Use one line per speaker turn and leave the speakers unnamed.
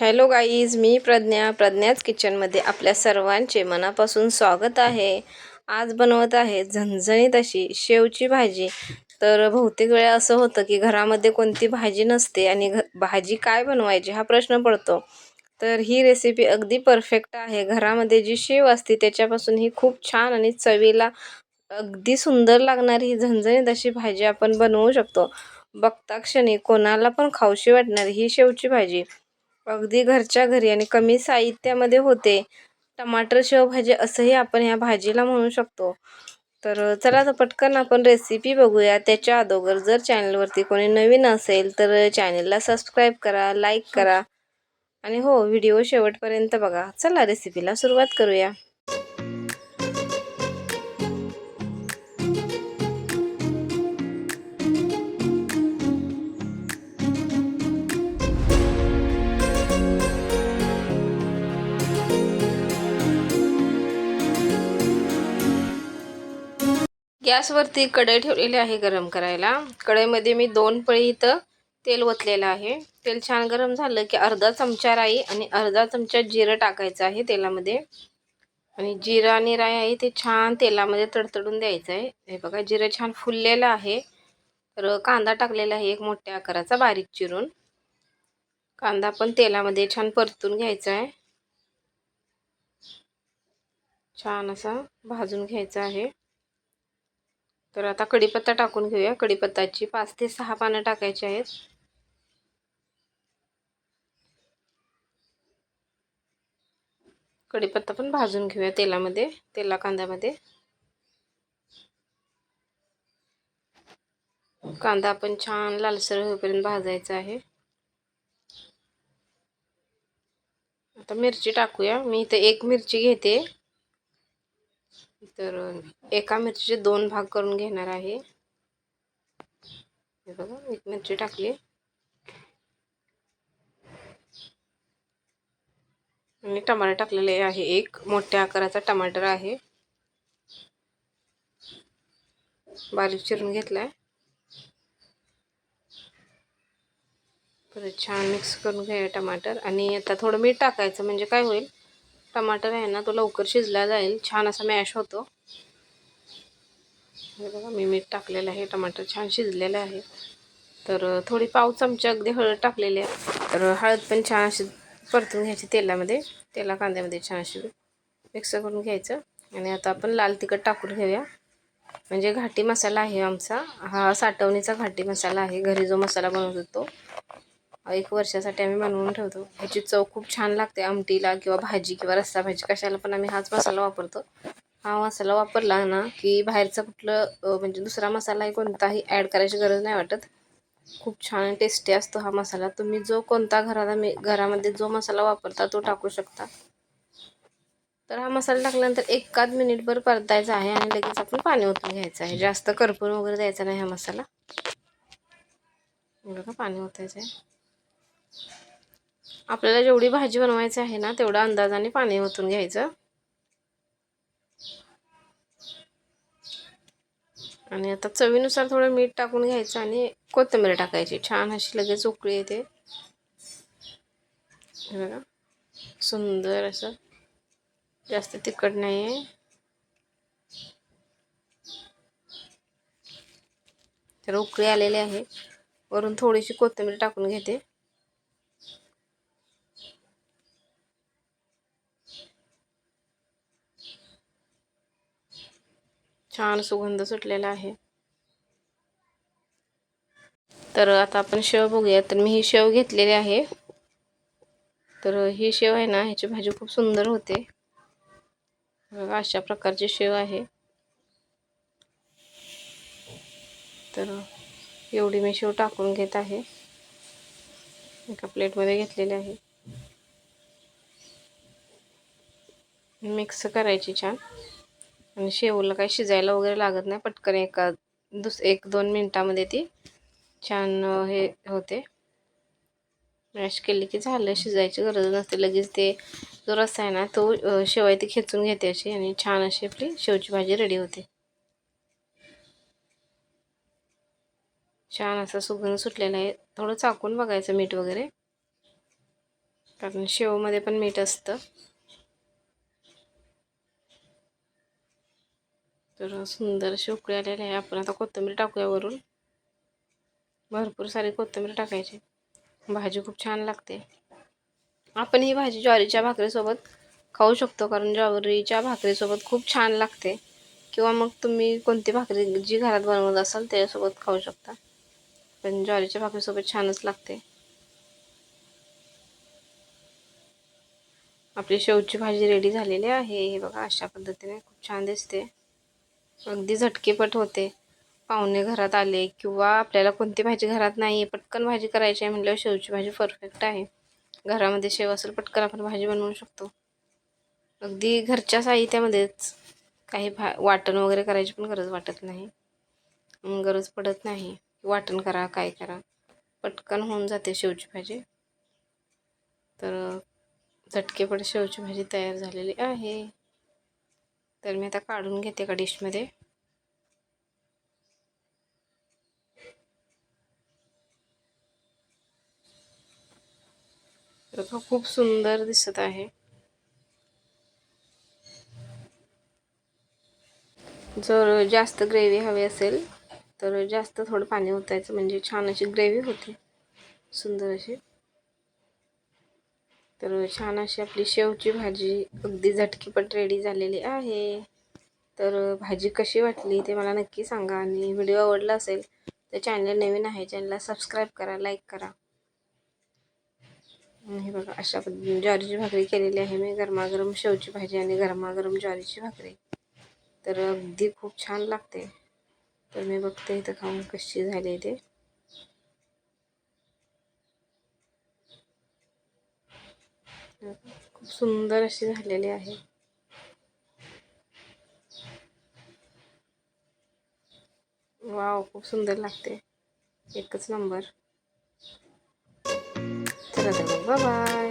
Hello guys मी प्रज्ञा. प्रज्ञाच किचनमध्ये आपल्या सर्वांचे मनापासून स्वागत आहे. आज बनवत आहे झणझणीत अशी शेवची भाजी. तर बहुतेक वेळा असं होतं की घरामध्ये कोणती भाजी नसते आणि घ भाजी काय बनवायची हा प्रश्न पडतो. तर ही रेसिपी अगदी परफेक्ट आहे. घरामध्ये जी शेव असते त्याच्यापासून ही खूप छान आणि चवीला अगदी सुंदर लागणारी ही झणझणीत अशी भाजी आपण बनवू शकतो. बघता क्षणी कोणाला पण खाऊशी वाटणारी ही शेवची भाजी. अगदी घरच्या घरी आणि कमी साहित्यामध्ये होते. टमाटर शेवभाजी असंही आपण ह्या भाजीला म्हणू शकतो. तर चला तर पटकन आपण रेसिपी बघूया. त्याच्या अगोदर जर चॅनलवरती कोणी नवीन असेल तर चॅनलला सबस्क्राईब करा लाईक करा. आणि हो व्हिडिओ शेवटपर्यंत बघा. चला रेसिपीला सुरुवात करूया. गॅसवरती कढई ठेवलेली आहे गरम करायला. कढईमध्ये मी दोन पळी इथं तेल ओतलेलं आहे. तेल छान गरम झालं की अर्धा चमचा राई आणि अर्धा चमचा जिरं टाकायचं आहे तेलामध्ये. आणि जिरं आणि राई आहे ते छान तेलामध्ये तडतडून द्यायचं आहे. हे बघा जिरं छान फुललेलं आहे. तर कांदा टाकलेला आहे एक मोठ्या आकाराचा बारीक चिरून. कांदा पण तेलामध्ये छान परतून घ्यायचा आहे. छान असा भाजून घ्यायचा आहे. तर आता कढीपत्ता टाकून घेऊया. कढीपत्ताची पाच ते सहा पानं टाकायची आहेत. कढीपत्ता पण भाजून घेऊया तेलामध्ये तेला कांद्यामध्ये. कांदा आपण छान लालसर होईपर्यंत भाजायचा आहे. आता मिरची टाकूया. मी इथे एक मिरची घेते. तर एका मिरचीचे दोन भाग करून घेणार आहे. हे बघा एक मिरची टाकली. आणि टमाटर टाकलेले आहे एक. मोठ्या आकाराचा टमाटर आहे. बारीक चिरून घेतलाय. परत छान मिक्स करून घ्या टमाटर. आणि आता थोडं मीठ टाकायचं म्हणजे काय होईल? टमाटर आहे ना तो लवकर शिजला जाईल. छान असा मॅश होतो. हे बघा मी मीठ टाकलेलं आहे. टमाटर छान शिजलेलं आहे तर थोडी पाव चमचा अगदी हळद टाकलेली आहे. तर हळद पण छान अशी परतून घ्यायची तेलामध्ये. तेला कांद्यामध्ये छान अशी मिक्स करून घ्यायचं. आणि आता आपण लाल तिखट टाकून घेऊया. म्हणजे घाटी मसाला आहे आमचा. हा साठवणीचा घाटी मसाला आहे. घरी जो मसाला बनवतो तो. एक वर्षासाठी आम्ही बनवून ठेवतो. ह्याची चव खूप छान लागते आमटीला किंवा भाजी किंवा रस्सा भाजी कशाला पण आम्ही हाच मसाला वापरतो. हा मसाला वापरला ना की बाहेरचा कुठलं म्हणजे दुसरा मसालाही कोणताही ॲड करायची गरज नाही वाटत. खूप छान टेस्टी असतो हा मसाला. तुम्ही जो कोणता घराला मी घरामध्ये जो मसाला वापरता तो टाकू शकता. तर हा मसाला टाकल्यानंतर एकाच मिनिटभर परतायचा आहे आणि लगेच आपण पाणी ओतून घ्यायचं आहे. जास्त करपून वगैरे द्यायचा नाही हा मसाला. बघा पाणी ओतायचं आहे. आपल्याला जेवढी भाजी बनवायची आहे ना तेवढा अंदाजाने पाणी ओतून घ्यायचं. आणि आता चवीनुसार थोडं मीठ टाकून घ्यायचं आणि कोथिंबीर टाकायची. छान अशी लगेच उकळी येते. बघा सुंदर असं. जास्त तिखट नाही आहे तर उकळी आलेली आहे. वरून थोडीशी कोथिंबीर टाकून घेते. छान सुगंध सुटलेला आहे. तर आता आपण शेव बघूया तर मी ही शेव घेतलेली आहे. तर ही शेव आहे ना ह्याची भाजी खूप सुंदर होते. अशा प्रकारची शेव आहे. तर एवढी मी शेव टाकून घेत आहे. एका प्लेटमध्ये घेतलेली आहे. मिक्स करायची छान. आणि शेवला काही शिजायला वगैरे लागत नाही. पटकन एका दुस एक दोन मिनटामध्ये ती छान हे होते. मॅश केली की झालं. शिजायची गरज नसते. लगेच ते जो रस्सा आहे ना तो शेवाय ती खेचून घेते अशी आणि छान अशी आपली शेवची भाजी रेडी होते. छान असा सुगंध सुटलेला आहे. थोडं चाकून बघायचं मीठ वगैरे. कारण शेवमध्ये पण मीठ असतं. तर सुंदर शेवकळी उकळी आलेली आहे. आपण आता कोथिंबीर टाकूया वरून. भरपूर सारी कोथिंबीर टाकायची. भाजी खूप छान लागते. आपण ही भाजी ज्वारीच्या भाकरीसोबत खाऊ शकतो कारण ज्वारीच्या भाकरीसोबत खूप छान लागते. किंवा मग तुम्ही कोणती भाकरी जी घरात बनवत असाल त्याच्यासोबत खाऊ शकता. पण ज्वारीच्या भाकरीसोबत छानच लागते. आपली शेवची भाजी रेडी झालेली आहे. हे बघा अशा पद्धतीने खूप छान दिसते. अगदी झटकेपट होते. पाहुणे घरात आले किंवा आपल्याला कोणती भाजी घरात नाही आहे पटकन भाजी करायची आहे म्हटल्यावर शेवची भाजी परफेक्ट आहे. घरामध्ये शेव असेल पटकन आपण भाजी बनवू शकतो. अगदी घरच्या साहित्यामध्येच काही भा वाटण वगैरे करायची पण गरज वाटत नाही. गरज पडत नाही. वाटण करा काय करा. पटकन होऊन जाते शेवची भाजी. तर झटकेपट शेवची भाजी तयार झालेली आहे. तर मी आता काढून घेते का डिशमध्ये. खूप सुंदर दिसत आहे. जर जास्त ग्रेव्ही हवी असेल तर जास्त थोडं पाणी ओतायचं म्हणजे छान अशी ग्रेव्ही होते. सुंदर अशी. तर छान अशी आपली शेवची भाजी. अगदी झटकीपट रेडी झालेली आहे. तर भाजी कशी वाटली ते मला नक्की सांगा आणि व्हिडिओ आवडला असेल तर चॅनल नवीन आहे चॅनलला सबस्क्राईब करा लाईक करा. हे बघा अशा पद्धतीने ज्वारीची भाकरी केलेली आहे मी. गरमागरम शेवची भाजी आणि गरमागरम ज्वारीची भाकरी. तर अगदी खूप छान लागते. तर मी बघते इथं खाऊन कशी झाली ते. खूप सुंदर अशी झालेली आहे. वाव खूप सुंदर लागते. एकच नंबर. चला तर बाय